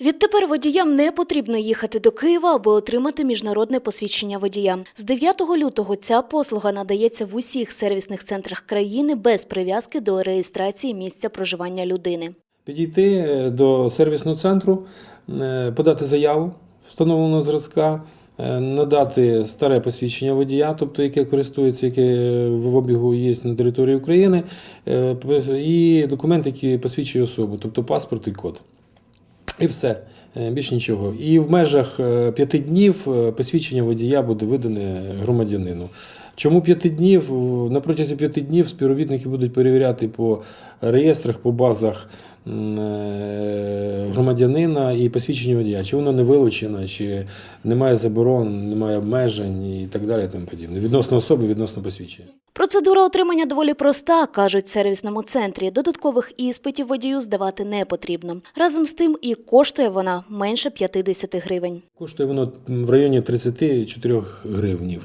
Відтепер водіям не потрібно їхати до Києва, аби отримати міжнародне посвідчення водія. З 9 лютого ця послуга надається в усіх сервісних центрах країни без прив'язки до реєстрації місця проживання людини. Підійти е, до сервісного центру, е, подати заяву встановленого зразка, е, надати старе посвідчення водія, тобто яке користується, яке в обігу є на території України, і документ, який посвідчує особу, тобто паспорт і код. І все, е, більш нічого. І в межах е, п'яти днів е, посвідчення водія буде видане громадянину. Чому п'яти днів? На протязі п'яти днів співробітники будуть перевіряти по реєстрах, по базах громадянина і посвідчення водія, чи воно не вилучено, чи немає заборон, немає обмежень і так далі. і Тому подібне. Відносно особи, відносно посвідчення. Процедура отримання доволі проста, кажуть в сервісному центрі. Додаткових іспитів водію здавати не потрібно. Разом з тим і коштує вона менше 50 гривень. Коштує воно в районі 34 гривнів.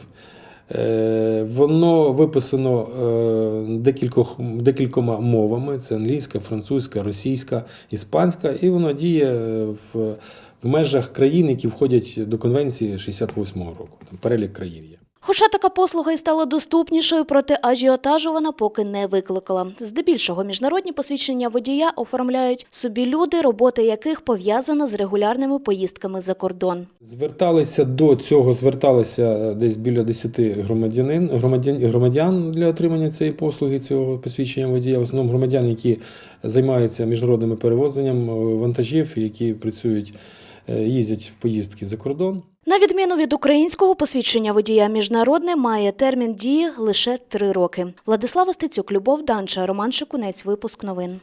Е, Воно виписано е, декількох, декількома мовами: це англійська, французька, російська, іспанська, і воно діє в, в межах країн, які входять до конвенції 68-го року. Там перелік країн є. Хоча така послуга і стала доступнішою, проте ажіотажу вона поки не викликала. Здебільшого міжнародні посвідчення водія оформляють собі люди, робота яких пов'язана з регулярними поїздками за кордон. Зверталися до цього, зверталися десь біля 10 громадянин, громадян, громадян для отримання цієї послуги, цього посвідчення водія. В основному громадян, які займаються міжнародними перевозенням е, вантажів, які працюють, е, їздять в поїздки за кордон. На відміну від українського посвідчення водія міжнародне має термін дії лише три роки. Владислава Стецюк, Любов Данча, Роман Шикунець. Випуск новин.